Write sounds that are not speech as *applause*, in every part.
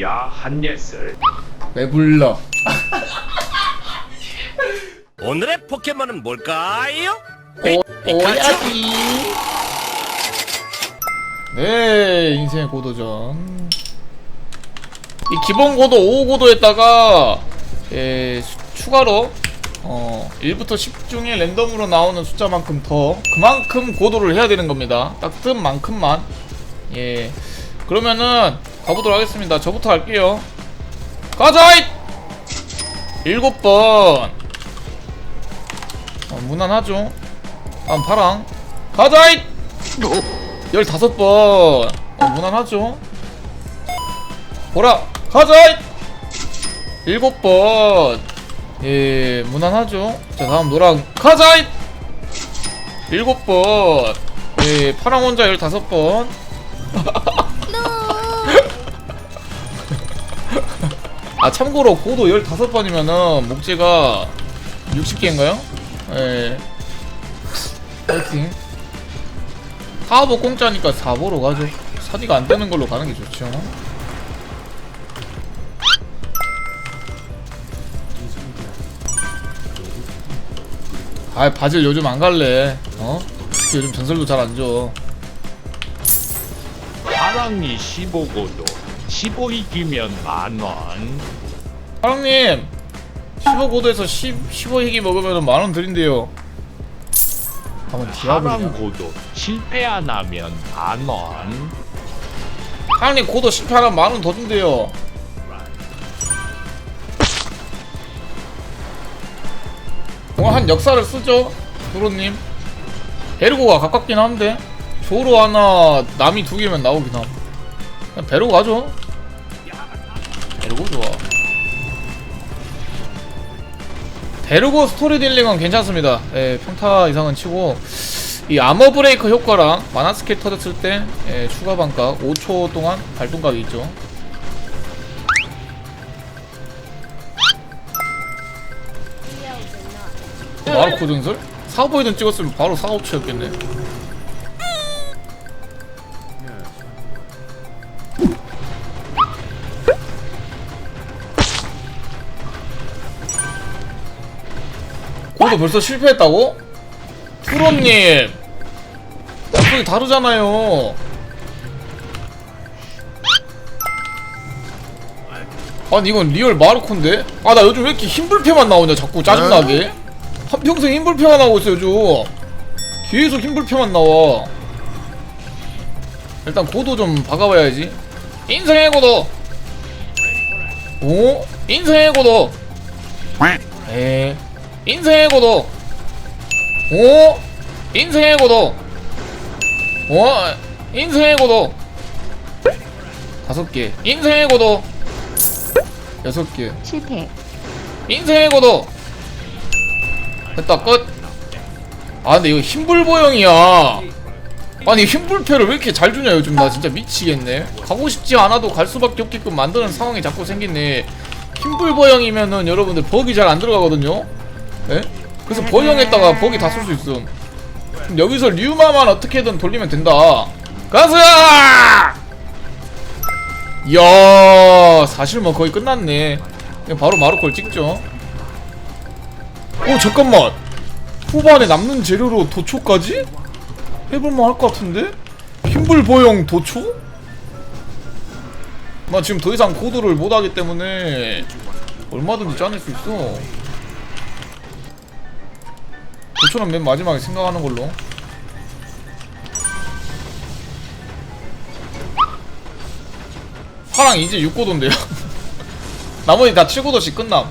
야 한예슬 왜 불러? 오늘의 포켓몬은 뭘까요? 오, 오야지. 네, 인생의 고도전. 이 기본 고도 5 고도에다가 예, 수- 추가로 어 1부터 10 중에 랜덤으로 나오는 숫자만큼 더 그만큼 고도를 해야 되는 겁니다. 딱 뜬 만큼만. 예. 그러면은 가보도록 하겠습니다. 저부터 할게요. 가자! 일곱 번. 어, 무난하죠. 다음 파랑. 가자! 열다섯 번. 어, 무난하죠. 보라. 가자! 일곱 번. 예, 무난하죠. 자, 다음 노랑. 가자! 일곱 번. 예, 파랑 혼자 열다섯 번. *laughs* 아 참고로 고도 15번이면은 목재가 60개인가요? 예. 파이팅. 4보 공짜니까 4보로 가죠. 사디가 안 되는 걸로 가는 게 좋죠. 아 바질 요즘 안 갈래. 어? 특히 요즘 전설도 잘 안 줘. 파랑이 15고도 15 이기면 만원. 사장님 15고도에서 10, 15희기 먹으면 만원 드린대요. 한번 파랑 디아블이냐 고도 실패 안 하면 만원. 사장님 고도 18하면 만원 더 준대요. 뭔가 한 역사를 쓰죠 도로님? 베르고가 가깝긴 한데 조로 하나 남이 두 개면 나오긴 함. 그냥 베르고 가죠 베르고 좋아. 베르고 스토리 딜링은 괜찮습니다. 예, 평타 이상은 치고 이 아머 브레이커 효과랑 마나 스킬 터졌을 때 예, 추가 반각 5초 동안 발동각이 있죠. 마르코 전설? 사보이든 찍었으면 바로 4, 5초였겠네 고도 벌써 실패했다고? 프로님. 약속이 다르잖아요. 아니 이건 리얼 마르코인데? 아 나 요즘 왜 이렇게 힘불패만 나오냐 자꾸 짜증나게? 한평생 힘불패만 나오고 있어 요즘. 계속 힘불패만 나와. 일단 고도 좀 박아봐야지. 인생의 고도! 오? 인생의 고도! 에 인생의 고도 오? 인생의 고도 오? 인생의 고도 다섯 개 인생의 고도 여섯 개 실패. 인생의 고도 됐다 끝. 아 근데 이거 힘불보형이야. 아니 힘불패를 왜 이렇게 잘 주냐 요즘 나 진짜 미치겠네. 가고 싶지 않아도 갈 수밖에 없게끔 만드는 상황이 자꾸 생기네. 힘불보형이면은 여러분들 버기 잘 안 들어가거든요. 예? 그래서 보형에다가 버기 다 쓸 수 있음. 그럼 여기서 류마만 어떻게든 돌리면 된다. 가자! 이야 사실 뭐 거의 끝났네 그냥 바로 마루콜 찍죠 오 잠깐만 후반에 남는 재료로 도초까지? 해볼만 할 것 같은데? 힘불보형 도초? 나 지금 더 이상 고도를 못하기 때문에 얼마든지 짜낼 수 있어 우선은 맨 마지막에 생각하는 걸로 파랑 이제 6고도인데요 *laughs* 나머지 다 7고도씩 끝남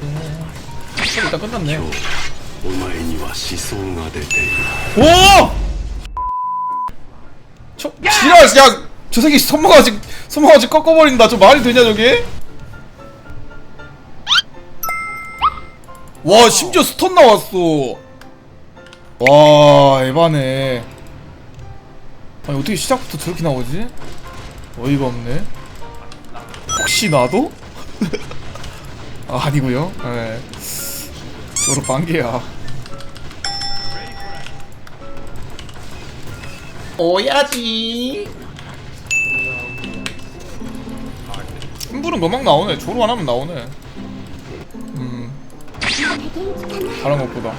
음, 일단 끝났네 오! 저, 지랄! 야! 저 새끼 손모가지, 손모가지 꺾어버린다. 저 말이 되냐, 저게? 와, 심지어 스턴 나왔어. 와, 에바네. 아니, 어떻게 시작부터 저렇게 나오지? 어이가 없네. 혹시 나도? 아, 아니구요 예. 저로 반개야. 오야지 힘부는 금방 나오네 조로 안 하면 나오네 음 다른 것보다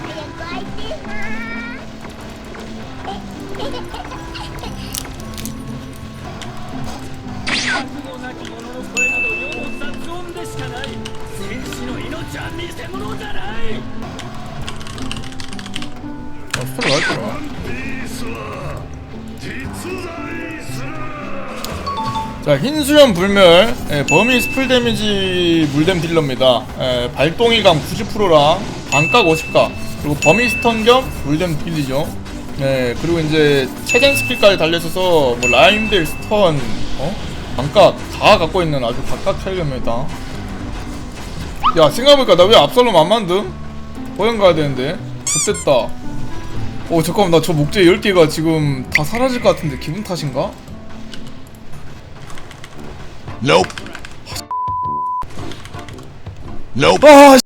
아, 스토리 나왔더라 자 흰수염 불멸. 예, 범위 스플 데미지 물댐 딜러입니다. 예, 발동이 감 90%랑 반각 50각 그리고 범위 스턴 겸 물댐 딜리죠. 예, 그리고 이제 체젠 스킬까지 달려있어서 뭐 라임들 스턴 어? 반각 다 갖고 있는 아주 각각 찰려입니다. 야 생각해보니까 나 왜 압살롬 안 만듦? 보영 가야 되는데. 좋됐다. 어 잠깐만. 나 저 목재 10개가 지금 다 사라질 것 같은데 기분 탓인가? Nope. Nope. 아, 씨.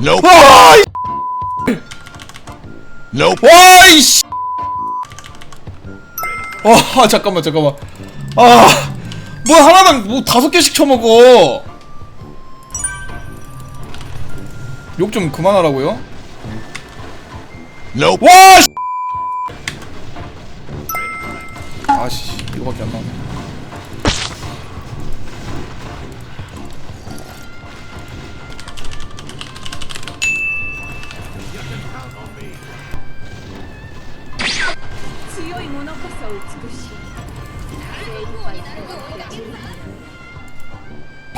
Nope. 아, 이- Nope. 와, 이씨. 와, 잠깐만, 잠깐만. 아, 뭐 하나당 뭐 다섯 개씩 쳐먹어. 욕 좀 그만하라고요. Nope. 와, 씨. 아씨, 이거밖에 안 나네.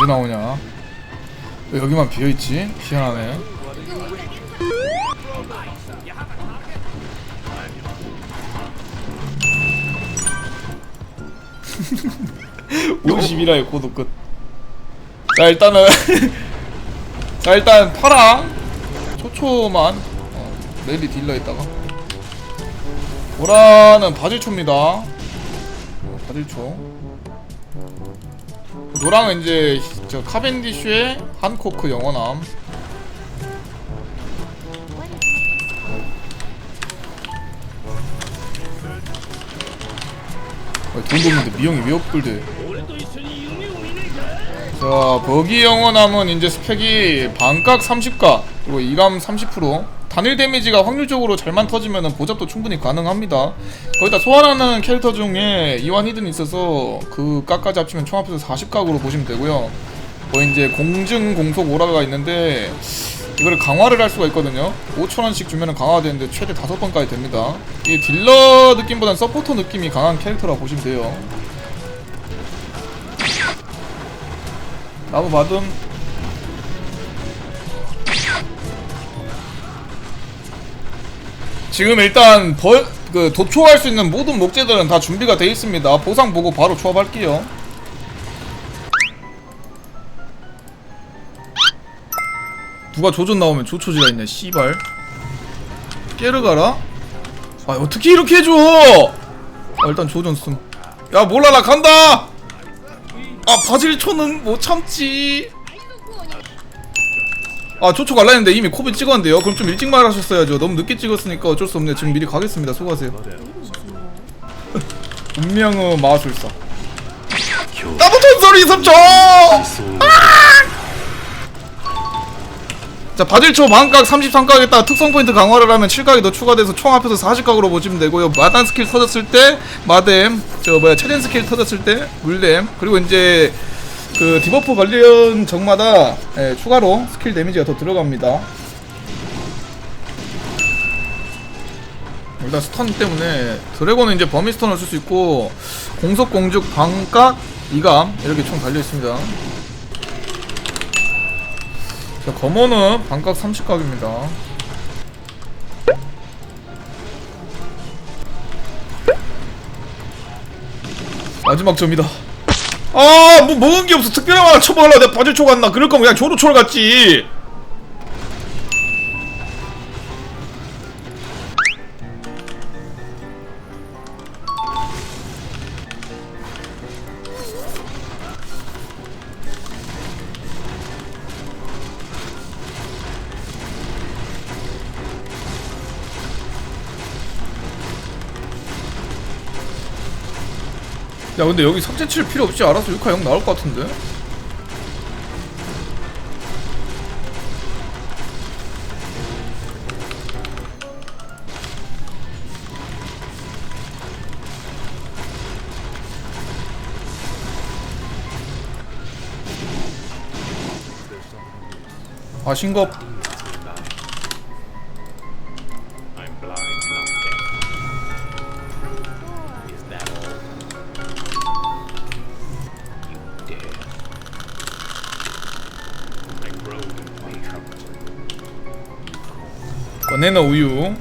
왜 나오냐? 왜 여기만 비어있지? 희한하네. *laughs* 오십이라의 고도 끝. 자 일단은 *laughs* 자 일단 파랑 초초만 어, 레디 딜러 있다가 보라는 바질초입니다. 어, 바질초. 노랑은 이제 저 카벤디슈의 한코크 영원함. 어, 돈도 없는데 미용이 왜 업글돼? 자, 버기 영원함은 이제 스펙이 반각 30가 그리고 이감 30% 단일 데미지가 확률적으로 잘만 터지면 보잡도 충분히 가능합니다. 거기다 소환하는 캐릭터 중에 이완 히든이 있어서 그 깎까지 합치면 총 합해서 40각으로 보시면 되고요. 뭐 이제 공증 공속 오라가 있는데 이거를 강화를 할 수가 있거든요. 5천원씩 주면 강화되는데 최대 5번까지 됩니다. 이 딜러 느낌보단 서포터 느낌이 강한 캐릭터라고 보시면 돼요. 나무 받음 지금 일단 벌, 그 도초할 수 있는 모든 목재들은 다 준비가 돼 있습니다. 보상 보고 바로 초합할게요. 누가 조준 나오면 조초지가 있네 씨발. 깨르가라? 아 어떻게 이렇게 해줘? 아 일단 조준 씀야 몰라 나 간다 아 바질초는 못 참지. 아 초초 갈라 했는데 이미 코비 찍었는데요. 그럼 좀 일찍 말하셨어야죠. 너무 늦게 찍었으니까 어쩔 수 없네요. 지금 미리 가겠습니다. 수고하세요. 운명의 마술사. 나부터 소리 삼촌! 아! 자 바질초 반각 33각에다가 특성 포인트 강화를 하면 7각이 더 추가돼서 총 합해서 40각으로 보시면 되고요. 마단 스킬 터졌을 때 마뎀 저 뭐야 체젠 스킬 터졌을 때 물뎀 그리고 이제 그 디버프 관련 적마다 예, 추가로 스킬 데미지가 더 들어갑니다. 일단 스턴 때문에 드래곤은 이제 범위 스턴을 쓸 수 있고 공속 공죽 반각 이감 이렇게 총 달려 있습니다 자, 검어는 반각 30각입니다. 마지막 점이다. 아, 뭐 먹은 게 없어. 특별한 거 하나 쳐먹으려고 내가 바질 초 갔나? 그럴 거면 그냥 조로 초를 갔지. 야 근데 여기 삭제 칠 필요 없이 알아서 6화 0 나올 것 같은데? 아 신겁 바나나 우유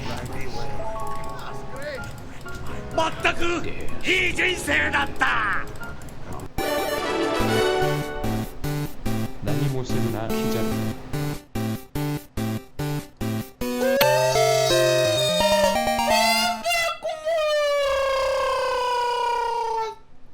이 인생이었다. 난이 모습나 기자.